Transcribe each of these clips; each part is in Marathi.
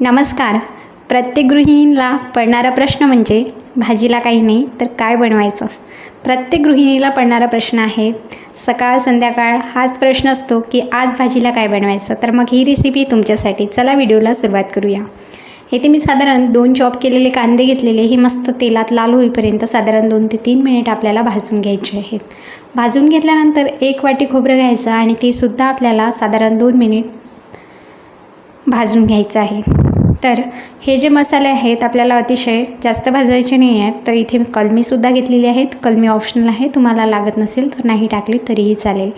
नमस्कार. प्रत्येक गृहिणीला पडणारा प्रश्न म्हणजे भाजीला काही नाही तर काय बनवायचं? प्रत्येक गृहिणीला पडणारा प्रश्न आहे सकाळ संध्याकाळ हाच प्रश्न असतो की आज भाजीला काय बनवायचं? तर मग ही रेसिपी तुमच्यासाठी. चला व्हिडिओला सुरुवात करूया. येथे मी साधारण दोन चॉप केलेले कांदे घेतलेले. हे मस्त तेलात लाल होईपर्यंत साधारण दोन ते तीन मिनिट आपल्याला भाजून घ्यायचे आहेत. भाजून घेतल्यानंतर एक वाटी खोबरं घ्यायचं आणि ते सुद्धा आपल्याला साधारण दोन मिनिट भाजून घ्यायचं आहे. तर हे जे मसाले आहेत आपल्याला अतिशय जास्त भाजायचे नाही आहेत तर इथे कलमीसुद्धा घेतलेली आहेत. कलमी ऑप्शनल आहे. तुम्हाला लागत नसेल तर नाही टाकली तरीही चालेल.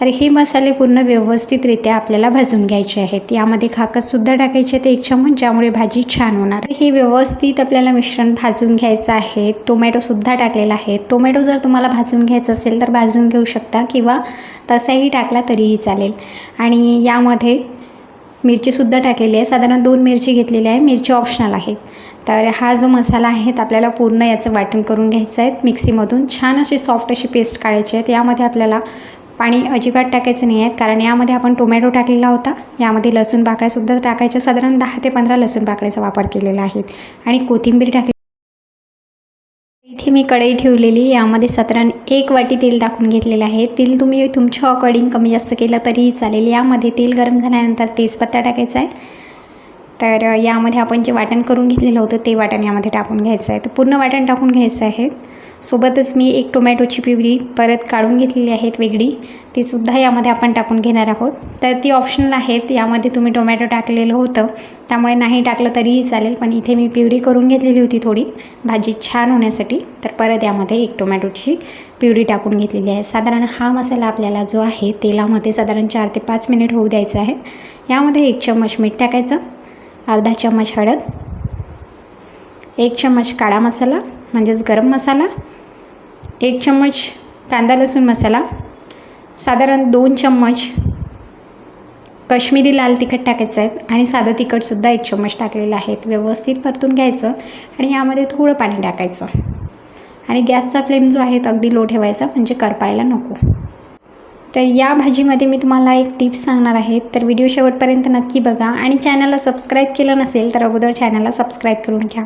तर हे मसाले पूर्ण व्यवस्थितरित्या आपल्याला भाजून घ्यायचे आहेत. यामध्ये खाकससुद्धा टाकायचे ते एक चमच ज्यामुळे भाजी छान होणार. हे व्यवस्थित आपल्याला मिश्रण भाजून घ्यायचं आहे. टोमॅटोसुद्धा टाकलेला आहे. टोमॅटो जर तुम्हाला भाजून घ्यायचं असेल तर भाजून घेऊ शकता किंवा तसाही टाकला तरीही चालेल. आणि यामध्ये मिरचीसुद्धा टाकलेली आहे. साधारण दोन मिरची घेतलेली आहे. मिरची ऑप्शनल आहेत. तर हा जो मसाला आहे आपल्याला पूर्ण याचं वाटण करून घ्यायचं आहे मिक्सीमधून. छान अशी सॉफ्ट अशी पेस्ट काढायची आहे. यामध्ये आपल्याला पाणी अजिबात टाकायचं नाही आहेत कारण यामध्ये आपण टोमॅटो टाकलेला होता. यामध्ये लसूण बाकड्यासुद्धा टाकायच्या. साधारण दहा ते पंधरा लसूण बाकड्याचा वापर केलेला आहे. आणि कोथिंबीर टाकली इथे मी कढई ठेवलेली यामध्ये साधारण एक वाटी तेल टाकून घेतलेलं आहे. तेल तुम्ही तुमच्या अकॉर्डिंग कमी जास्त केलं तरीही चालेल. यामध्ये तेल गरम झाल्यानंतर तेजपत्ता टाकायचा आहे. तर यामध्ये आपण जे वाटण करून घेतलेलं होतं ते वाटण यामध्ये टाकून घ्यायचं आहे. तर पूर्ण वाटण टाकून घ्यायचं आहे. सोबतच मी एक टोमॅटोची पिवरी परत काढून घेतलेली आहेत वेगळी. तीसुद्धा यामध्ये आपण टाकून घेणार आहोत. तर ती ऑप्शनल आहेत. यामध्ये तुम्ही टोमॅटो टाकलेलं होतं. त्यामुळे नाही टाकलं तरीही चालेल पण इथे मी प्युरी करून घेतलेली होती थोडी. भाजी छान होण्यासाठी. तर परत यामध्ये एक टोमॅटोची प्युरी टाकून घेतलेली आहे. साधारण हा मसाला आपल्याला जो आहे तेलामध्ये साधारण चार ते पाच मिनिट होऊ द्यायचा आहे. यामध्ये एक चम्मच मीठ टाकायचं. अर्धा चम्मच हळद एक चम्मच काळा मसाला म्हणजेच गरम मसाला एक चम्मच कांदा लसूण मसाला साधारण दोन चम्मच कश्मीरी लाल तिखट टाकायचं आहे आणि साधं तिखटसुद्धा एक चम्मच टाकलेलं आहेत व्यवस्थित परतून घ्यायचं आणि यामध्ये थोडं पाणी टाकायचं. आणि गॅसचा फ्लेम जो आहे तो अगदी लो ठेवायचा म्हणजे करपायला नको. तर या भाजीमध्ये मी तुम्हाला एक टिप्स सांगणार आहे. तर व्हिडिओ शेवटपर्यंत नक्की बघा आणि चॅनलला सबस्क्राईब केलं नसेल तर अगोदर चॅनलला सबस्क्राईब करून घ्या.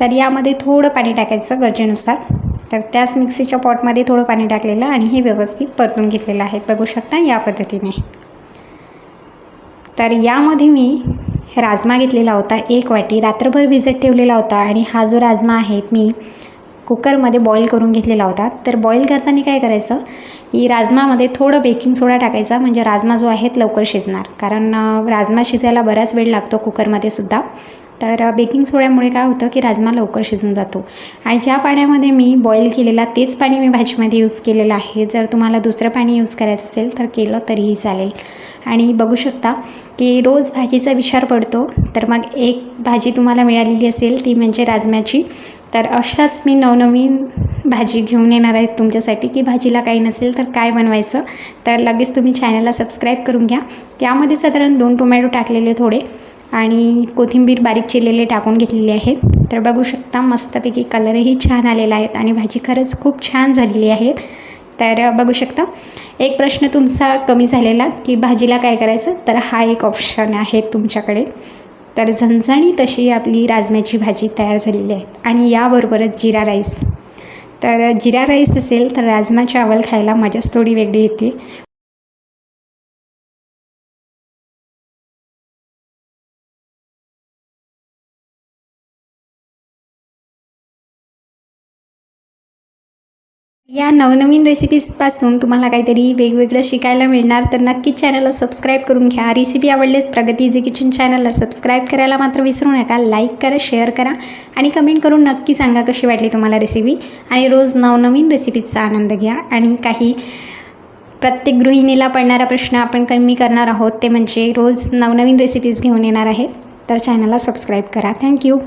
तर यामध्ये थोडं पाणी टाकायचं गरजेनुसार. तर त्याच मिक्सीच्या पॉटमध्ये थोडं पाणी टाकलेलं आणि हे व्यवस्थित परतून घेतलेलं आहे. बघू शकता या पद्धतीने. तर यामध्ये मी राजमा घेतलेला होता. एक वाटी. रात्रभर भिजत ठेवलेला होता आणि हा जो राजमा आहे मी कुकरमध्ये बॉईल करून घेतलेला होता. तर बॉईल करताना काय करायचं की राजमामध्ये थोडं बेकिंग सोडा टाकायचा म्हणजे राजमा जो आहे लवकर शिजणार. कारण राजमा शिजायला बराच वेळ लागतो कुकरमध्ये सुद्धा. तर बेकिंग सोड्यामुळे काय होतं की राजमा लवकर शिजून जातो. आणि ज्या पाण्यामध्ये मी बॉईल केलेला तेच पाणी मी भाजीमध्ये यूज केलेलं आहे. जर तुम्हाला दुसरं पाणी यूज करायचं असेल तर केलं तरीही चालेल. आणि बघू शकता की रोज भाजीचा विचार पडतो तर मग एक भाजी तुम्हाला मिळालेली असेल ती म्हणजे राजम्याची. तर अशाच मी नवनवीन भाजी घेऊन येणार आहेत तुमच्यासाठी. की भाजीला काही नसेल तर काय बनवायचं तर लगेच तुम्ही चॅनलला सबस्क्राईब करून घ्या. त्यामध्ये साधारण दोन टोमॅटो टाकलेले थोडे. आणि कोथिंबीर बारीक चिरलेले टाकून घेतलेले आहे. तर बघू शकता मस्तपैकी कलरही छान आलेला आहेत आणि भाजी खरंच खूप छान झालेली आहे. तर बघू शकता एक प्रश्न तुमचा कमी झालेला की भाजीला काय करायचं? तर हा एक ऑप्शन आहे तुमच्याकडे. तर झणझणी तशी आपली राजम्याची भाजी तयार झालेली आहे आणि याबरोबरच जिरा राईस. तर जिरा राईस असेल तर राजमा चावल खायला मजाच थोडी वेगळी येते. या नवनवीन रेसिपीजपासून तुम्हाला काहीतरी वेगवेगळं शिकायला मिळणार तर नक्कीच चॅनलला सबस्क्राईब करून घ्या. रेसिपी आवडलेच प्रगती इझी किचन चॅनलला सबस्क्राईब करायला मात्र विसरू नका. लाईक करा शेअर करा आणि कमेंट करून नक्की सांगा कशी वाटली तुम्हाला रेसिपी आणि रोज नवनवीन रेसिपीजचा आनंद घ्या. आणि काही प्रत्येक गृहिणीला पडणारा प्रश्न आपण कमी करणार आहोत ते म्हणजे रोज नवनवीन रेसिपीज घेऊन येणार आहेत तर चॅनलला सबस्क्राईब करा. थँक्यू